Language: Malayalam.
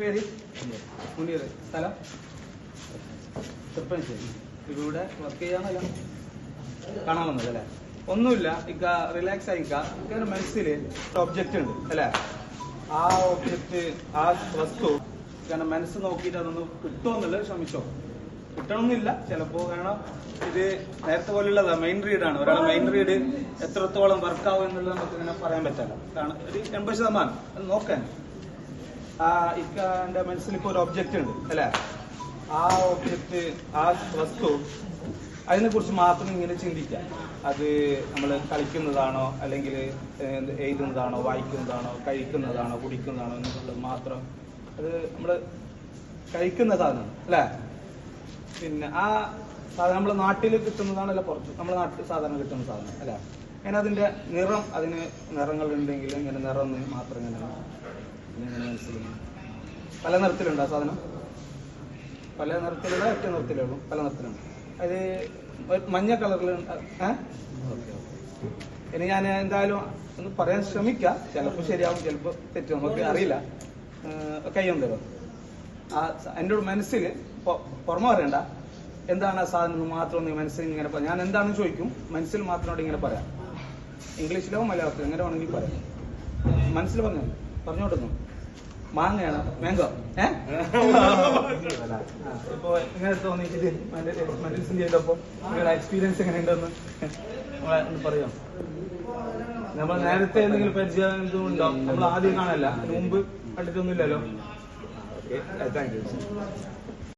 പേര്? മുനീർ സ്ഥലം? തൃപ്പനശ്ശേരി. ഇവിടെ വർക്ക് ചെയ്യാന്നല്ല. കാണാൻ വന്നത് അല്ലേ ഒന്നുമില്ല ഇക്ക. റിലാക്സ് ആയിക്ക മനസ്സിൽ ഒബ്ജക്റ്റ് ഉണ്ട് അല്ലേ? ആ ഒബ്ജക്റ്റ് ആ വസ്തു കാരണം മനസ്സ് നോക്കിയിട്ട് അതൊന്ന് കിട്ടുമെന്നുള്ളത് ശ്രമിച്ചോ. കിട്ടണമെന്നില്ല ചിലപ്പോ കാരണം ഇത് നേരത്തെ പോലുള്ളതാ. മെയിൻ റീഡാണ് ഒരാളെ മെയിൻ റീഡ് എത്രത്തോളം വർക്കാവും എന്നുള്ളത് നമുക്ക് ഇങ്ങനെ പറയാൻ പറ്റില്ല. കാരണം ഒരു എൺപത് ശതമാനം. അത് നോക്കാൻ ആ ഇക്കാന്റെ മനസ്സിൽ ഇപ്പൊ ഒരു ഒബ്ജക്റ്റ് ഉണ്ട് അല്ലേ? ആ ഒബ്ജക്റ്റ് ആ വസ്തു അതിനെ കുറിച്ച് മാത്രം ഇങ്ങനെ ചിന്തിക്കാം. അത് നമ്മൾ കളിക്കുന്നതാണോ അല്ലെങ്കിൽ എഴുതുന്നതാണോ വായിക്കുന്നതാണോ കഴിക്കുന്നതാണോ കുടിക്കുന്നതാണോ എന്നുള്ളത് മാത്രം അത് നമ്മൾ കഴിക്കുന്ന സാധനം അല്ലേ? പിന്നെ ആ സാധനം നമ്മൾ നാട്ടിൽ കിട്ടുന്നതാണല്ല പുറത്ത് നമ്മുടെ നാട്ടിൽ സാധാരണ കിട്ടുന്ന സാധനം അല്ലേ? അങ്ങനെ അതിന്റെ നിറം അതിന് നിറങ്ങൾ ഉണ്ടെങ്കിൽ ഇങ്ങനെ നിറം മാത്രം ഇങ്ങനെ പല നിറത്തിലുണ്ടോ ആ സാധനം? പല നിറത്തിലുള്ള ഒറ്റ നിറത്തിലേ ഉള്ളൂ. പല നിറത്തിലുണ്ട്. അത് മഞ്ഞ കളറിൽ ഇനി ഞാൻ എന്തായാലും ഒന്ന് പറയാൻ ശ്രമിക്കാം. ചിലപ്പോൾ ശരിയാവും ചിലപ്പോൾ തെറ്റും. നമുക്ക് അറിയില്ല. ഏഹ് തരും ആ എന്റെ മനസ്സിൽ പുറമെ പറയണ്ട. എന്താണ് ആ സാധനം മാത്രം മനസ്സിൽ ഇങ്ങനെ പറയാം. ഞാൻ എന്താണെന്ന് ചോദിക്കും. മനസ്സിൽ മാത്രമായിട്ട് ഇങ്ങനെ പറയാം. ഇംഗ്ലീഷിലോ മലയാളത്തിലോ എങ്ങനെ വേണമെങ്കിൽ പറയാം. മനസ്സിൽ പറഞ്ഞു പറഞ്ഞോട്ടുന്നു മാങ്ങയാണ്. മാംഗോ. ഏഹ് ഇപ്പൊ ഇങ്ങനെ തോന്നിയിട്ട് ചെയ്തപ്പോ നിങ്ങളുടെ എക്സ്പീരിയൻസ് എങ്ങനെയുണ്ടെന്ന്? നമ്മളെ ഒന്ന് പറയാം? നമ്മൾ നേരത്തെ എന്തെങ്കിലും പരിചയം ഉണ്ടോ നമ്മൾ ആദ്യം കാണല്ല. അതിന് മുമ്പ് കണ്ടിട്ടൊന്നുമില്ലല്ലോ. ഓക്കെ. Thank you